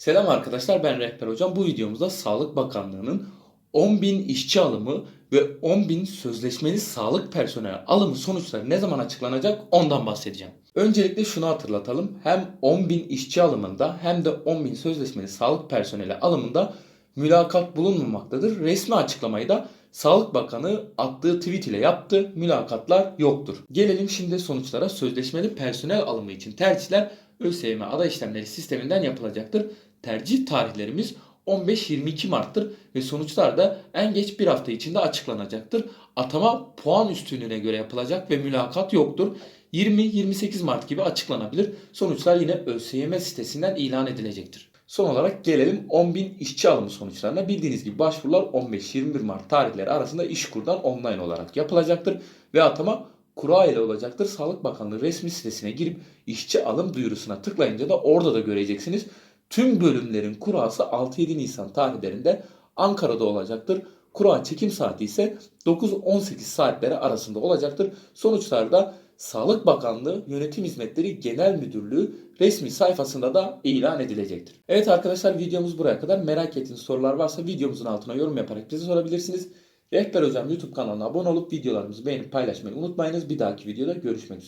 Selam arkadaşlar ben Rehber Hocam. Bu videomuzda Sağlık Bakanlığı'nın 10.000 işçi alımı ve 10.000 sözleşmeli sağlık personeli alımı sonuçları ne zaman açıklanacak ondan bahsedeceğim. Öncelikle şunu hatırlatalım. Hem 10.000 işçi alımında hem de 10.000 sözleşmeli sağlık personeli alımında mülakat bulunmamaktadır. Resmi açıklamayı da Sağlık Bakanı attığı tweet ile yaptı. Mülakatlar yoktur. Gelelim şimdi sonuçlara. Sözleşmeli personel alımı için tercihler ÖSYM aday işlemleri sisteminden yapılacaktır. Tercih tarihlerimiz 15-22 Mart'tır ve sonuçlar da en geç bir hafta içinde açıklanacaktır. Atama puan üstünlüğüne göre yapılacak ve mülakat yoktur. 20-28 Mart gibi açıklanabilir. Sonuçlar yine ÖSYM sitesinden ilan edilecektir. Son olarak gelelim 10.000 işçi alımı sonuçlarına. Bildiğiniz gibi başvurular 15-21 Mart tarihleri arasında İşkur'dan online olarak yapılacaktır. Ve atama kura ile olacaktır. Sağlık Bakanlığı resmi sitesine girip işçi alım duyurusuna tıklayınca da orada da göreceksiniz. Tüm bölümlerin kurası 6-7 Nisan tarihlerinde Ankara'da olacaktır. Kura çekim saati ise 9-18 saatleri arasında olacaktır. Sonuçlarda Sağlık Bakanlığı Yönetim Hizmetleri Genel Müdürlüğü resmi sayfasında da ilan edilecektir. Evet arkadaşlar videomuz buraya kadar. Merak ettiğiniz sorular varsa videomuzun altına yorum yaparak bize sorabilirsiniz. Rehber Hocam YouTube kanalına abone olup videolarımızı beğenip paylaşmayı unutmayınız. Bir dahaki videoda görüşmek üzere.